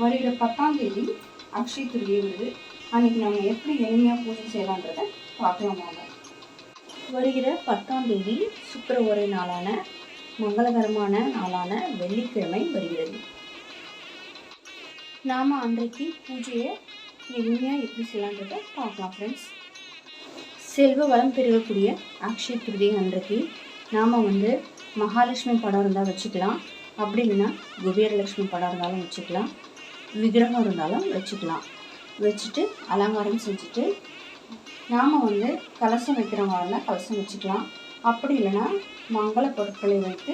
வருகிற பத்தாம் தேதி அக்ஷய திருதியை வருது. அன்னைக்கு நம்ம எப்படி எளிமையாக பூஜை செய்யலான்றதை பார்க்கலாம் வாங்க. வருகிற பத்தாம் தேதி சுக்கிர நாளான மங்களகரமான நாளான வெள்ளிக்கிழமை வருகிறது. நாம் அன்றைக்கு பூஜையை எளிமையாக எப்படி செய்யலான்றதை பார்க்கலாம் ஃப்ரெண்ட்ஸ் செல்வ வளம் பெருகக்கூடிய அக்ஷய திருதி அன்றைக்கு நாம் வந்து மகாலட்சுமி படம் இருந்தால் வச்சுக்கலாம். அப்படி இல்லைன்னா குபேரலட்சுமி படம் இருந்தாலும் வச்சுக்கலாம். விக்கிரகம் இருந்தாலும் வச்சுக்கலாம். வச்சுட்டு அலங்காரம் செஞ்சுட்டு நாம் வந்து கலசம் வைக்கிறவங்க கலசம் வச்சுக்கலாம். அப்படி இல்லைன்னா மங்கள பொருட்களை வைத்து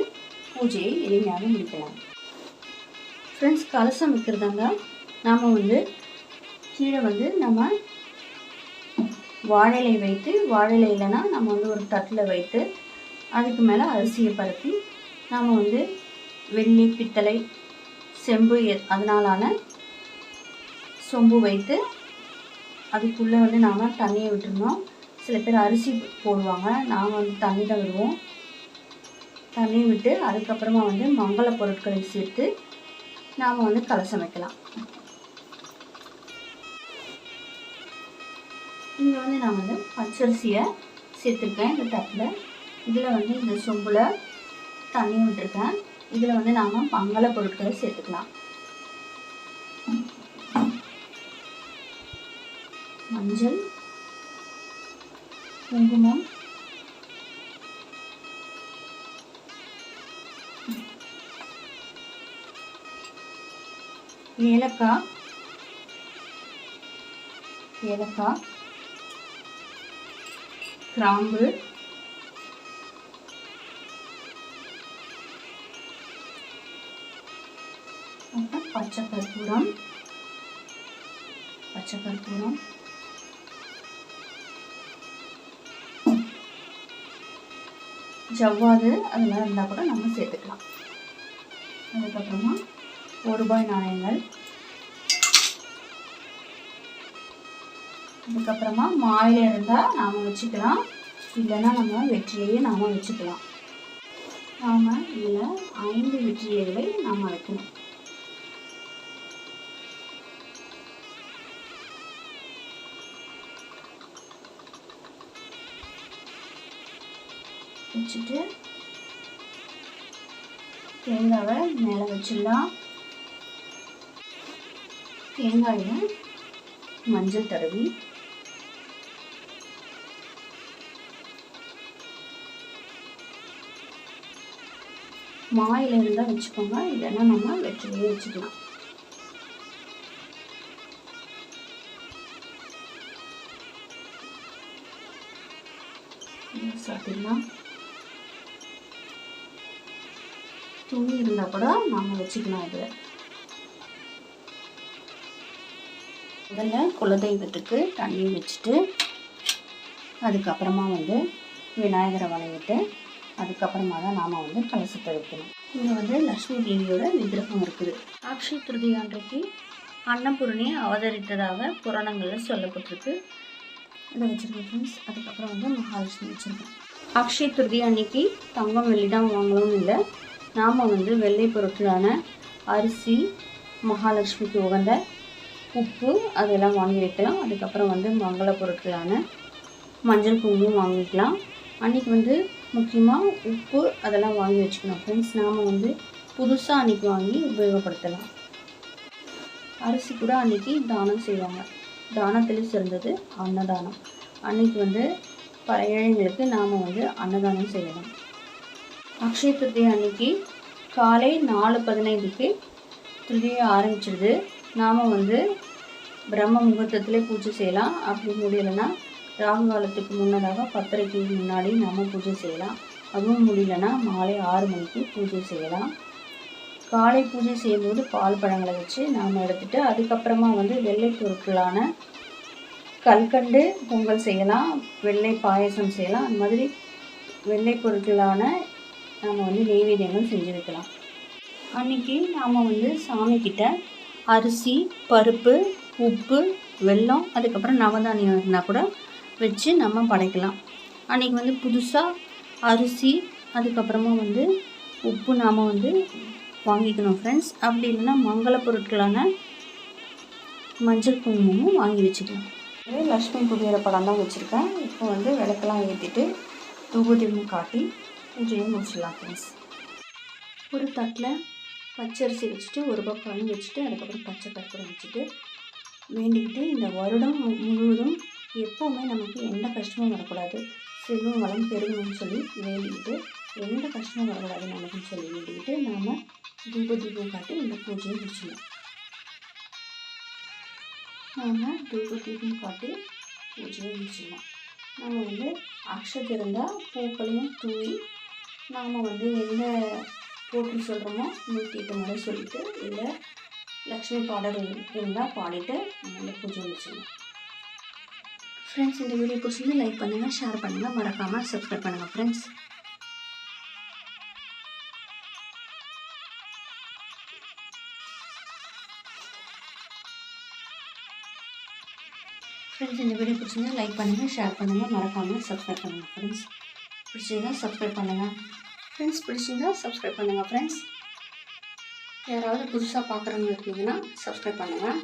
பூஜையை எளிமையாக முடிக்கலாம். ஃப்ரெண்ட்ஸ் கலசம் வைக்கிறதாங்க நாம் வந்து கீழே வந்து நம்ம வாழை வைத்து வாழை இல்லைன்னா நம்ம வந்து ஒரு தட்டில் வைத்து அதுக்கு மேலே அரிசியை பரப்பி நாம் வந்து வெள்ளி பித்தளை செம்பு அதனாலான சொம்பு வைத்து அதுக்குள்ளே வந்து நாம் தண்ணியை விட்டுருந்தோம் சில பேர் அரிசி போடுவாங்க. நாங்கள் வந்து தண்ணி தான் விடுவோம். தண்ணி விட்டு அதுக்கப்புறமா வந்து மங்கள பொருட்களை சேர்த்து நாம் வந்து கலசம் வைக்கலாம். இங்கே வந்து நான் வந்து பச்சரிசியை சேர்த்துருக்கேன். இந்த தட்டில். இதில் வந்து இந்த சொம்பில் தண்ணி விட்டுருக்கேன். இதில் வந்து நாம் மங்கள பொருட்களை சேர்த்துக்கலாம். மஞ்சள் குங்குமம் ஏலக்காய் ஏலக்காய் கிராம்பு பச்சை கற்பூரம் பச்சை கற்பூரம் ஜவ்வாது அதெல்லாம் இருந்தால் கூட நம்ம சேர்த்துக்கலாம். அதுக்கப்புறமா ஒரு ரூபாய் நாணயங்கள். அதுக்கப்புறமா மாயில் இருந்தால் நாம் வச்சுக்கலாம். இல்லைன்னா நம்ம வெற்றிலையே நாம் வச்சுக்கலாம். நாம் இதில் ஐந்து வெற்றிலைகளை நாம் வைக்கணும். வச்சுட்டு தேங்காவை மேலே வச்சிடலாம். தேங்காயில் மஞ்சள் தடவி மாயில இருந்தால் வச்சுக்கோங்க இல்லைன்னா நம்ம வெற்றிலையே வச்சுக்கலாம். சாப்பிடலாம். துணி இருந்தால் கூட நாம் வச்சுக்கலாம் இதில் முதல்ல குலதெய்வத்துக்கு தண்ணி வச்சுட்டு அதுக்கப்புறமா வந்து விநாயகரை வளையிட்டு அதுக்கப்புறமா தான் நாம் வந்து கலசத்தை வைக்கணும் இங்கே வந்து லக்ஷ்மி தேவியோட விக்கிரகம் இருக்குது. அக்ஷய திருதி அன்றைக்கு அன்னபூரணி அவதரித்ததாக புராணங்களில் சொல்லப்பட்டிருக்கு. இதை வச்சுருக்கேன் ஃப்ரெண்ட்ஸ் அதுக்கப்புறம் வந்து மகாலட்சுமி வச்சுருக்கேன் அக்ஷய திருதி அன்னைக்கு தங்கம் வெள்ளி தான் வாங்கணும்னு இல்லை. நாம் வந்து வெள்ளை பொருட்களான அரிசி மகாலட்சுமிக்கு உகந்த உப்பு அதெல்லாம் வாங்கி வைக்கலாம். அதுக்கப்புறம் வந்து மங்கள பொருட்களான மஞ்சள் குங்குமம் வாங்கிக்கலாம். அன்றைக்கி வந்து முக்கியமாக உப்பு அதெல்லாம் வாங்கி வச்சுக்கணும். ஃப்ரெண்ட்ஸ் நாம் வந்து புதுசாக அன்றைக்கி வாங்கி உபயோகப்படுத்தலாம். அரிசி கூட அன்றைக்கி தானம் செய்வாங்க. தானத்தில் சிறந்தது அன்னதானம். அன்றைக்கி வந்து பல ஏழைங்களுக்கு நாம் வந்து அன்னதானம் செய்யலாம் அக்ஷய திருதியை அன்னைக்கு காலை நாலு பதினைந்துக்கு திருதியை ஆரம்பிச்சிடுது நாம் வந்து பிரம்ம முகூர்த்தத்தில் பூஜை செய்யலாம். அப்படி முடியலைன்னா ராகு காலத்துக்கு முன்னதாக பத்தரைக்கு முன்னாடி நாம் பூஜை செய்யலாம். அதுவும் முடியலன்னா மாலை ஆறு மணிக்கு பூஜை செய்யலாம். காலை பூஜை செய்யும்போது பால் பழங்களை வச்சு நாம் எடுத்துகிட்டு அதுக்கப்புறமா வந்து வெள்ளை பொருட்களான கல்கண்டு பொங்கல் செய்யலாம். வெள்ளை பாயசம் செய்யலாம். அந்த மாதிரி வெள்ளை பொருட்களான நாம் வந்து நெய்வேதியங்கள் செஞ்சு வைக்கலாம். அன்னைக்கு நாம் வந்து சாமிக்கிட்ட அரிசி பருப்பு உப்பு வெல்லம் அதுக்கப்புறம் நவதானியம் இருந்தால் கூட வச்சு நம்ம படைக்கலாம். அன்றைக்கி வந்து புதுசாக அரிசி அதுக்கப்புறமா வந்து உப்பு நாம் வந்து வாங்கிக்கணும் ஃப்ரெண்ட்ஸ் அப்படி இல்லைன்னா மங்கள பொருட்களான மஞ்சள் குங்குமமும் வாங்கி வச்சுக்கலாம். லக்ஷ்மி குபேர படம் தான் வச்சுருக்கேன். இப்போ வந்து விளக்கெல்லாம் ஏற்றிட்டு தூபதீபம் காட்டி பூஜையை முடிச்சிடலாம் ஃப்ரெண்ட்ஸ் ஒரு தட்டில் பச்சரிசி வச்சுட்டு ஒரு பக்கம் வச்சுட்டு அதுக்கப்புறம் பச்சை பத்திரம் வச்சுட்டு வேண்டிக்கிட்டு இந்த வருடம் முழுவதும் எப்போவுமே நமக்கு எந்த கஷ்டமும் வரக்கூடாது. செல்வம் வளம் பெருகணும்னு சொல்லி வேண்டிக்கிட்டு எந்த கஷ்டமும் வரக்கூடாது நமக்குன்னு சொல்லி வேண்டிக்கிட்டு நாம் தூப தீபம் காட்டி இந்த பூஜையை முடிச்சிடலாம் நாம் தூப தீபம் காட்டி பூஜையை முடிச்சிடலாம் நம்ம வந்து அக்ஷ திறந்தால் பூக்களையும் தூவி நாம் வந்து எந்த போட்டு சொல்கிறோமோ நூற்றி எட்டு முறை சொல்லிட்டு இல்லை லக்ஷ்மி பாடல் இருந்தால் பாடிட்டு நம்ம இந்த பூஜை முடிச்சிடலாம். ஃப்ரெண்ட்ஸ் இந்த வீடியோ பிடிச்சிருந்து லைக் பண்ணுங்கள் ஷேர் பண்ணுங்கள் மறக்காமல் சப்ஸ்கிரைப் பண்ணுங்கள் ஃப்ரெண்ட்ஸ் ஃப்ரெண்ட்ஸ் இந்த வீடியோ பிடிச்சிருந்தா லைக் பண்ணுங்கள் ஷேர் பண்ணுங்கள் மறக்காமல் சப்ஸ்கிரைப் பண்ணுங்கள் ஃப்ரெண்ட்ஸ் பிடிச்சிருந்தா சப்ஸ்கிரைப் பண்ணுங்கள் ஃப்ரெண்ட்ஸ் பிடிச்சிருந்தா சப்ஸ்கிரைப் பண்ணுங்கள் ஃப்ரெண்ட்ஸ் யாராவது புதுசாக பார்க்குறவங்க இருக்கீங்கன்னா சப்ஸ்கிரைப் பண்ணுங்கள்